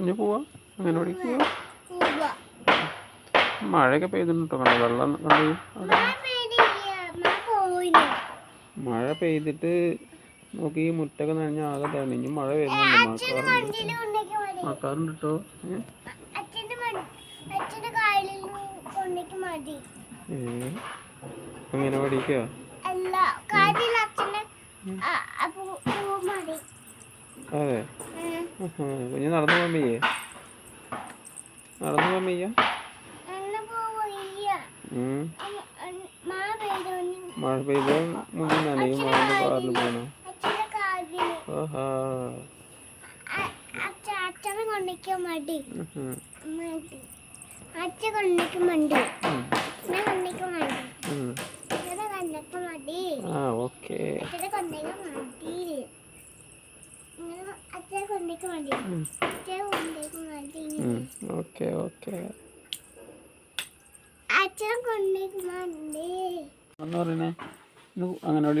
കുഞ്ഞു പോവാ? അങ്ങനെ പോവാ. മഴയൊക്കെ പെയ്തിട്ടോ കണ്ടോ വെള്ളം കണ്ടു. മഴ പെയ്തിട്ട് നോക്കി ഈ മുറ്റൊക്കെ നനഞ്ഞ ആകെ തണിഞ്ഞ് മഴ വരുന്നുണ്ട്. മഴക്കാറുണ്ട് മഴക്കാറുണ്ട് കേട്ടോ. അച്ഛന്റെ പഠിക്കുക അതെ. കുഞ്ഞ് നടന്നു പോകാൻ വയ്യേ നടന്നു പോകാൻ വയ്യ. മഴ പെയ്ത മുന്നിൽ നനയും മഴ കാറിൽ പോകണം അച്ഛ അച്ഛനെ മടി. മടി അച്ഛൻ കൊണ്ടേക്ക് മടി ഞാൻ മടി ആ ഓക്കെ. മടി ഓക്കെ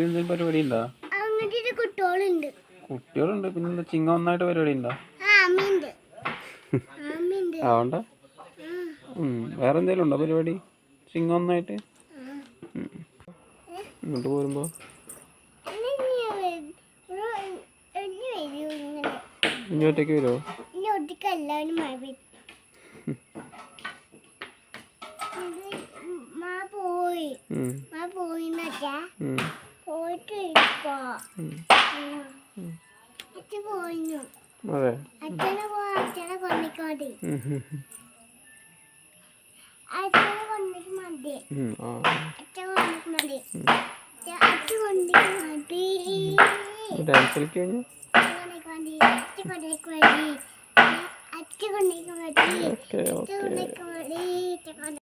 എന്തെങ്കിലും പരിപാടി ഉണ്ടോ ഒരു കുട്ടികളുണ്ട്. കുട്ടികളുണ്ട്. പിന്നെ ചിങ്ങ ഒന്നായിട്ട് പരിപാടി ഉണ്ടോ. വേറെ എന്തെങ്കിലും ഉണ്ടോ പരിപാടി? ചിങ്ങ ഒന്നായിട്ട്? ഇങ്ങോട്ട് പോരുമ്പോ. ഒറ്റയ്ക്ക് വരുമോ ഇങ്ങോട്ടേക്ക് എല്ലാവരും മഴ പോയി. മാ പോയി എന്നച്ചാ ഉം. പോയിട്ട് ഇരിക്കോ ഉം. അച്ഛൻ പോയിന്നു. അതെ. അച്ഛനെ പോ അച്ഛനെ കൊണ്ടിക്ക് മതി. അച്ഛനെ മതി. അച്ഛൻ അച്ഛൻ ഡാൻസ് കളിക്ക് കഴിഞ്ഞാൽ അച്ഛൻ കൊണ്ടിക്ക് മതി അച്ഛൻ